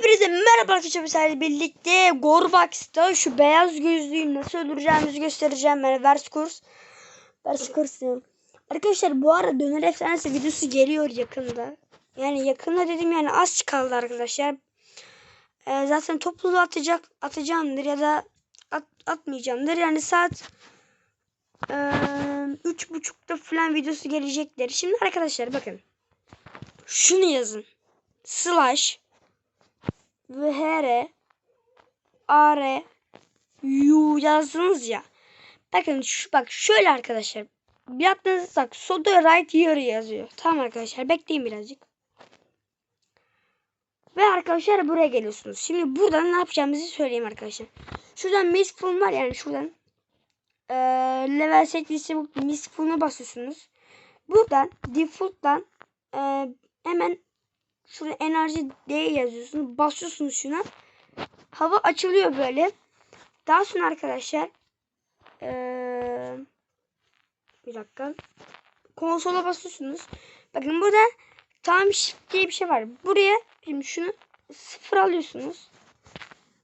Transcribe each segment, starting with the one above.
Hepinize merhaba arkadaşlar birlikte Gorbax'ta şu beyaz gözlüyü nasıl öldüreceğimizi göstereceğim. Yani vers kurs. Vers kurs diyorum. Arkadaşlar bu arada döner efsanesi videosu geliyor yakında. Yani yakında dedim yani az kaldı arkadaşlar. Ee, zaten toplu atacak atacağımdır ya da at, atmayacağımdır. Yani saat üç buçukta falan videosu gelecekler. Şimdi arkadaşlar bakın. Şunu yazın. Slash VR AR U yazdınız ya. Bakın şu bak şöyle arkadaşlar. Bir aklınızda bak soda right here yazıyor. Tamam arkadaşlar bekleyin birazcık. Ve arkadaşlar buraya geliyorsunuz. Şimdi buradan ne yapacağımızı söyleyeyim arkadaşlar. Şuradan miss phone var yani şuradan. Ee, level setlisi bu miss phone'a basıyorsunuz. Buradan default'tan e, hemen Şurada enerji D yazıyorsunuz. Basıyorsunuz şuna. Hava açılıyor böyle. Daha sonra arkadaşlar ee, bir dakika. Konsola basıyorsunuz. Bakın burada tam shift diye bir şey var. Buraya şimdi şunu sıfır alıyorsunuz.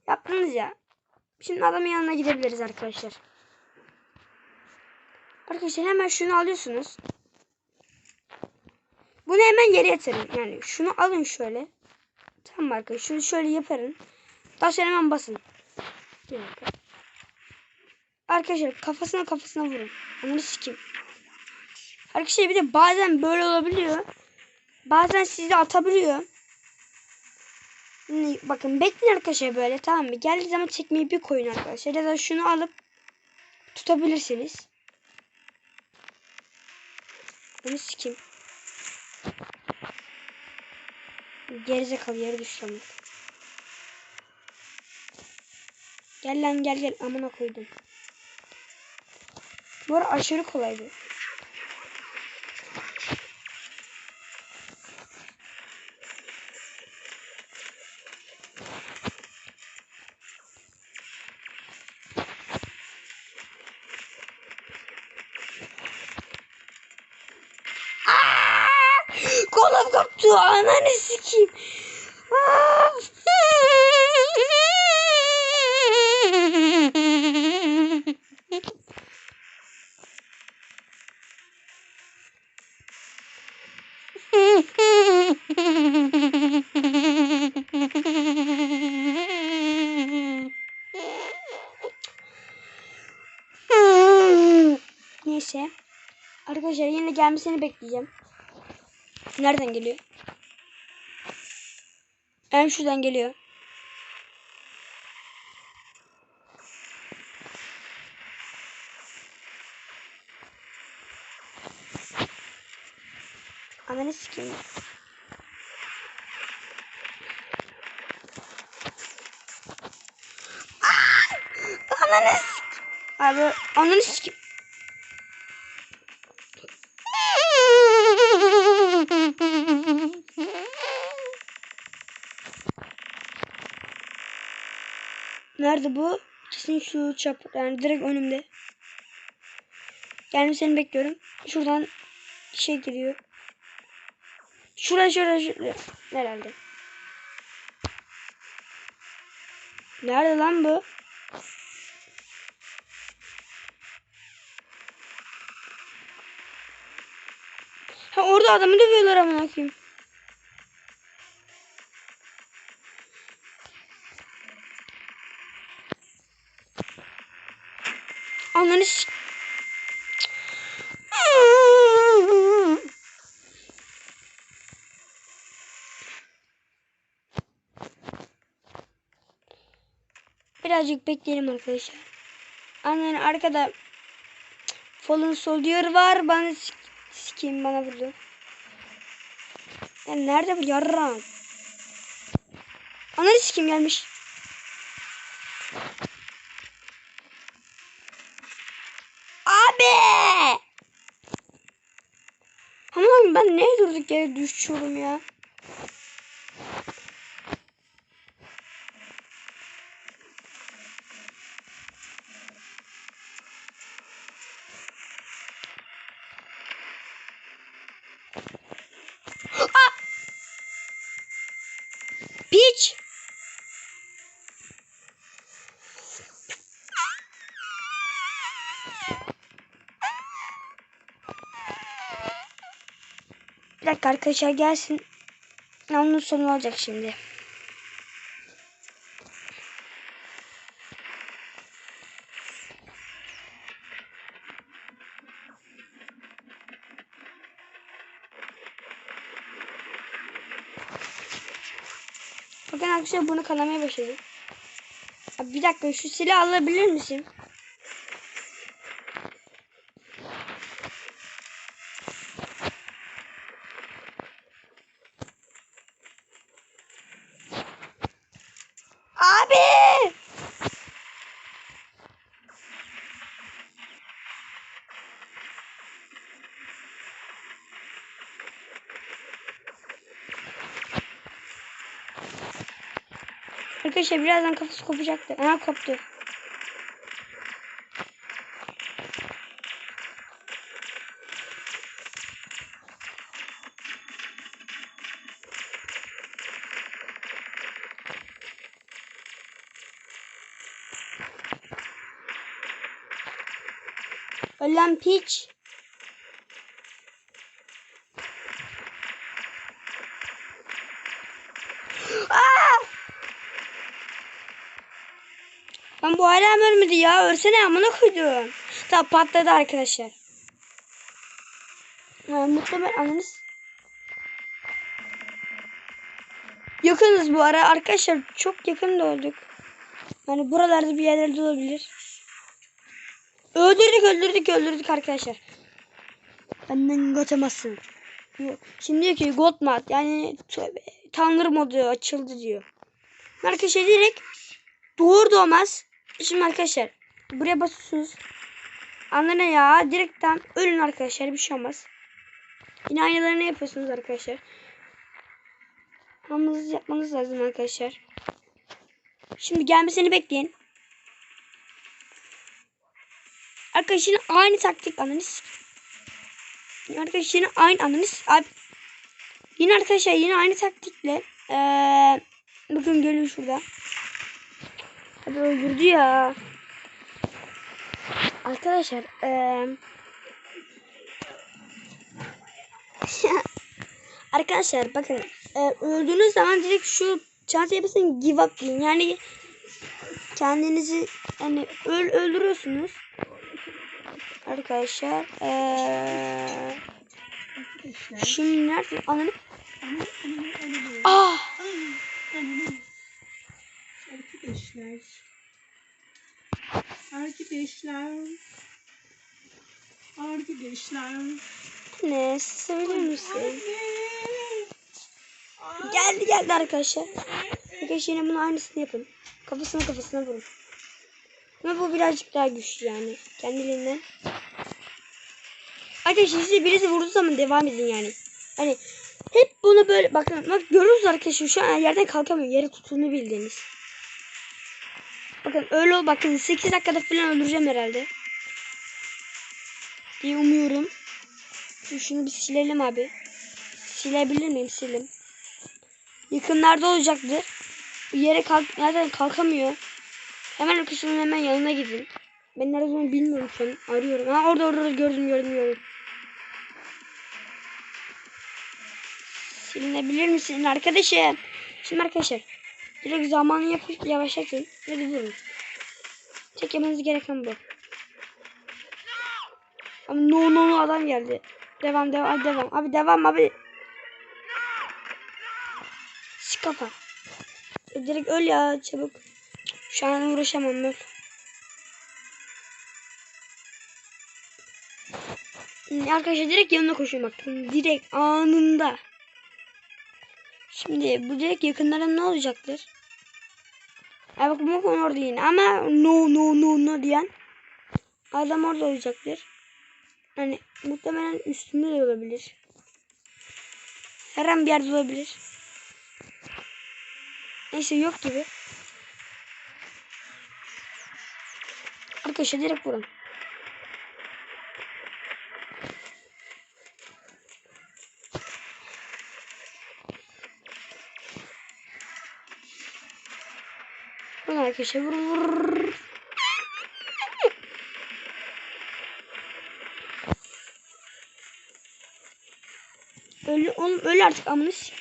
Yaptınız ya. Şimdi adamın yanına gidebiliriz arkadaşlar. Arkadaşlar hemen şunu alıyorsunuz. Bunu hemen yere yatırın. Yani şunu alın şöyle. Tamam arkadaşlar. Şunu şöyle yaparın. Sonra hemen basın. Arkadaşlar kafasına kafasına vurun. Onu sikim. Arkadaşlar bir de bazen böyle olabiliyor. Bazen sizi atabiliyor. Bakın bekleyin arkadaşlar böyle tamam mı? Geldiği zaman çekmeyi bir koyun arkadaşlar. Ya da şunu alıp tutabilirsiniz. Onu sikim. Gerizekalı yere ama. Gel lan gel gel amına koydum. Bu ara aşırı kolaydı. Kolum koptu. Ananı sikeyim. Neyse. Arkadaşlar yine gelmesini bekleyeceğim. Nereden geliyor? Hem şuradan geliyor. Ananı sikeyim. Ananı sik- Abi ananı sikeyim. Nerede bu? Kesin şu çap yani direkt önümde. Yani seni bekliyorum. Şuradan şey giriyor. Şuraya şuraya şuraya. Herhalde. Nerede lan bu? Ha orada adamı dövüyorlar amına koyayım. Ananı Birazcık bekleyelim arkadaşlar. Annen arkada Fallen Soldier var. Bana sikeyim bana vurdu. Ya nerede bu yarram? Ananı sikeyim gelmiş. Abi! Aman ben ne durduk yere düşüyorum ya. hiç. Bir dakika arkadaşlar gelsin. Onun sonu olacak şimdi. Bakın arkadaşlar bunu kanamaya başladı. Abi bir dakika şu silahı alabilir misin? Abi! Arkadaşlar birazdan kafası kopacaktı. Aha koptu. Ölen piç. Aa! Bu hala ölmedi ya. Ölsene amına koydum. Tamam patladı arkadaşlar. Yani muhtemelen anınız. Yakınız bu ara arkadaşlar. Çok yakın da olduk. Yani buralarda bir yerlerde olabilir. Öldürdük öldürdük öldürdük arkadaşlar. Benden. Yok. Şimdi diyor ki God yani tövbe, Tanrı modu açıldı diyor. Arkadaşlar direkt doğur doğmaz. Şimdi arkadaşlar buraya basıyorsunuz. Anladın ya direkten ölün arkadaşlar bir şey olmaz. Yine aynılarını yapıyorsunuz arkadaşlar. Hamınızı yapmanız lazım arkadaşlar. Şimdi gelmesini bekleyin. Arkadaşlar aynı taktik analiz. Arkadaşlar yine aynı analiz. Abi, yine arkadaşlar yine aynı taktikle. Ee, bakın geliyor şurada. Abi öldürdü ya. Arkadaşlar ee, Arkadaşlar bakın e, öldüğünüz zaman direkt şu çantaya basın give up deyin. Yani kendinizi hani öl öldürüyorsunuz. Arkadaşlar ee, şimdi nerede ananı ah Arkadaşlar. Arkadaşlar. Arkadaşlar. ne sevebilir misin? Geldi geldi arkadaşlar. Arkadaşlar yine bunun aynısını yapın. Kafasına kafasına vurun. Ama bu birazcık daha güçlü yani. Kendiliğinden. Arkadaşlar size birisi vurduğu zaman devam edin yani. Hani hep bunu böyle bakın bak görüyoruz arkadaşlar şu an yerden kalkamıyor. Yere tuttuğunu bildiğiniz. Bakın öyle ol bakın 8 dakikada falan öldüreceğim herhalde. diye umuyorum. Şunu bir silelim abi. Silebilir miyim? Silim. Yakınlarda olacaktır. Yere kalk nereden kalkamıyor. Hemen arkadaşımın hemen yanına gidin. Ben nerede olduğunu bilmiyorum şu an. Arıyorum. Ha orada orada gördüm gördüm gördüm. Silinebilir misin arkadaşım? Şimdi arkadaşlar. Direkt zamanı yapıp yavaşlatın. Ve durun. Yapmanız gereken bu. Ama no no no adam geldi. Devam devam devam. Abi devam abi. Sık kafa. E, direkt öl ya çabuk. Şu an uğraşamam öl. Hmm, Arkadaşlar direkt yanına koşun bak. Direkt anında. Şimdi bu direkt yakınlara ne olacaktır? Ay bak bu konu orada yine ama no no no no diyen adam orada olacaktır. Hani muhtemelen de olabilir. Her an bir yerde olabilir. Neyse yok gibi. Arkadaşlar direkt vurun. Arkadaşlar o Oğlum öl artık amına s-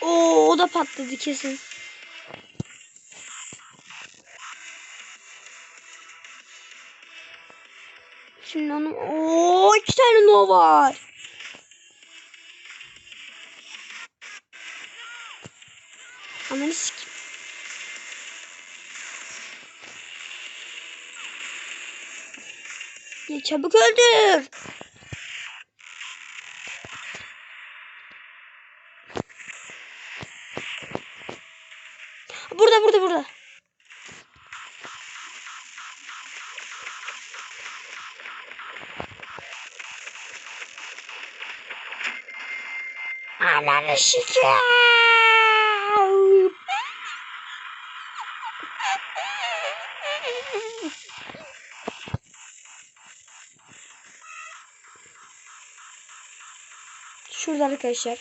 Oo, o da patladı kesin. Şimdi onu... Oo, iki tane no var. Ananı sikim. Ya çabuk öldür. Ananı sikim. Şurada arkadaşlar.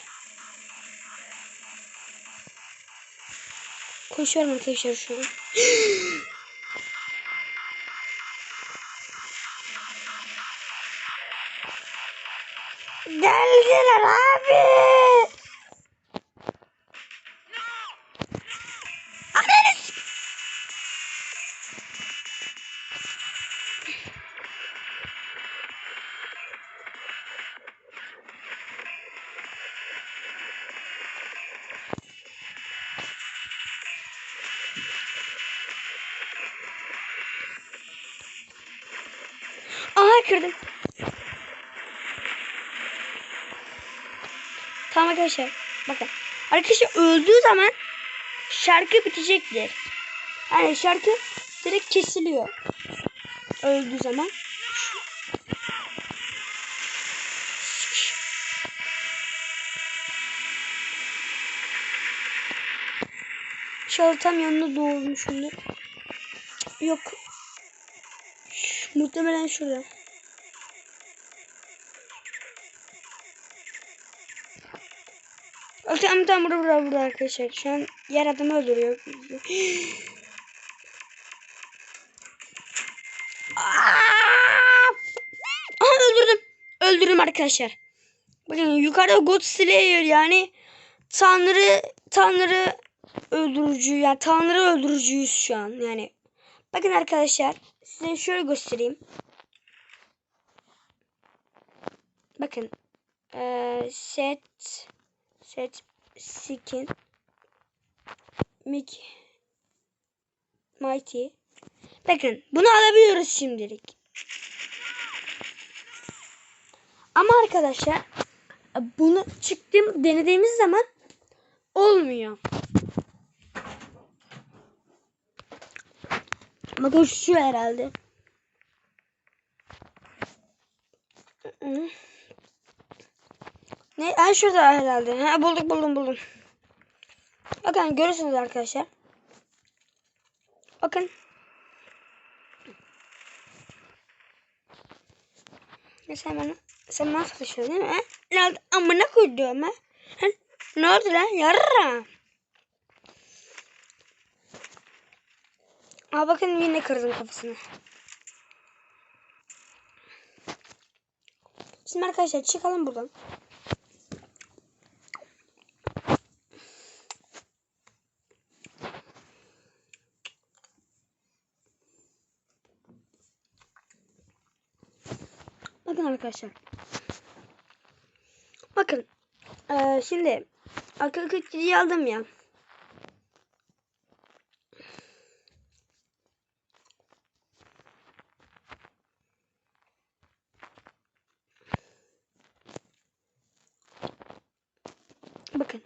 Koşuyorum arkadaşlar şu. Geldiler abi. Ananı s- Aha kırdım. Tamam arkadaşlar. Bakın. Arkadaşlar öldüğü zaman şarkı bitecektir. Yani şarkı direkt kesiliyor. Öldüğü zaman. İnşallah tam yanına doğurmuşumdur. Yok. Muhtemelen şurada. Bak tamam tamam burada burada burada arkadaşlar. Şu an yer adamı öldürüyor. Aa! Öldürdüm. Öldürdüm arkadaşlar. Bakın yukarıda God Slayer yani Tanrı Tanrı öldürücü yani Tanrı öldürücüyüz şu an yani. Bakın arkadaşlar size şöyle göstereyim. Bakın eee, set set skin. Mic mighty. Bakın bunu alabiliyoruz şimdilik. Ama arkadaşlar bunu çıktım denediğimiz zaman olmuyor. Bakın şu herhalde. Hı. Ne? Ha şurada herhalde. Ha bulduk buldum buldum. Bakın görürsünüz arkadaşlar. Bakın. Ya sen bana sen bana satışıyorsun değil mi? Ha? Ne oldu? Amına koyduğum ha? ha? Ne oldu lan? Yarra. Aa bakın yine kırdım kafasını. Şimdi arkadaşlar çıkalım buradan. Bakın arkadaşlar. Bakın. Ee, şimdi akıl kırıcıyı aldım ya. Bakın.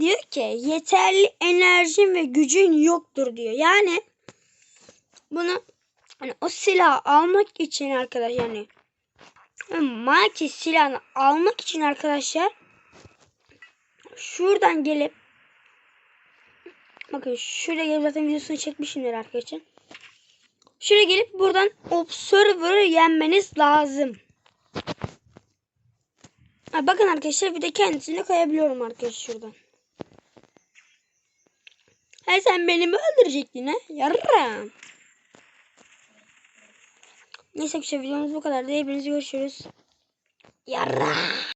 Diyor ki yeterli enerjin ve gücün yoktur diyor. Yani bunu hani o silahı almak için arkadaş yani Mighty silahını almak için arkadaşlar şuradan gelip bakın şuraya gelip zaten videosunu çekmişimdir arkadaşlar. Şuraya gelip buradan Observer'ı yenmeniz lazım. Ha, bakın arkadaşlar bir de kendisini koyabiliyorum arkadaşlar şuradan. Ha sen beni mi öldürecektin ha? Yarram. Neyse arkadaşlar videomuz bu kadar. Hepinizi görüşürüz. Yarram.